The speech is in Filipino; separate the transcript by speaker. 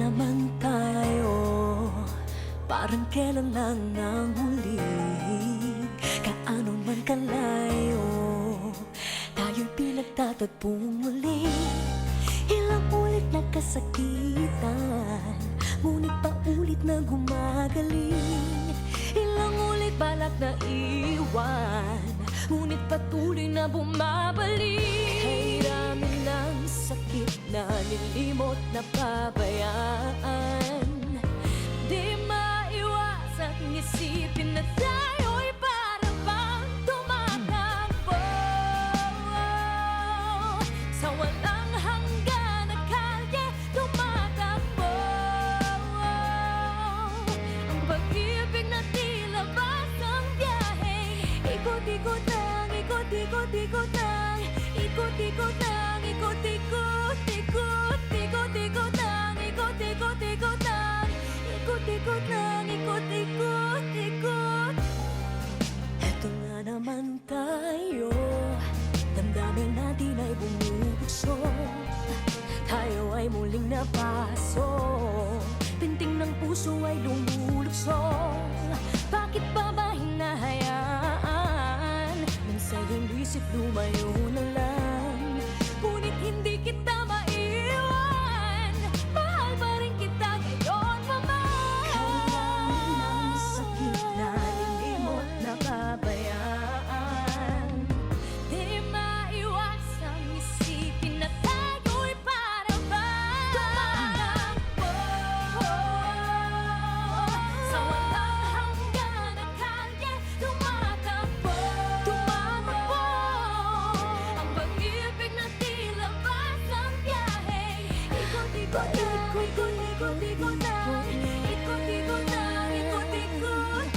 Speaker 1: naman tayo. Parang kailan lang ang huli. Kaano man kalayo Tayo'y pinagtatagpong muli. Ilang ulit nagkasakitan Ngunit paulit na gumagaling Ilang ulit balak na iwan Ngunit patuloy na bumabalik. Kay dami ng sakit na nilimot na pabayaan. Di maiwasang isipin na tayo'y para bang tumatakbo Sa walang hanggan na kalye tumatakbo Ang pag-ibig na tila basang biyahe Ikot-ikot lang, ikot-ikot-ikot lang Ikot-ikot lang, ay muling napaso Pinting ng puso ay lumulukso ikot, ikot, ikot, ikot, ikot, ikot, ikot, ikot, ikot, ikot,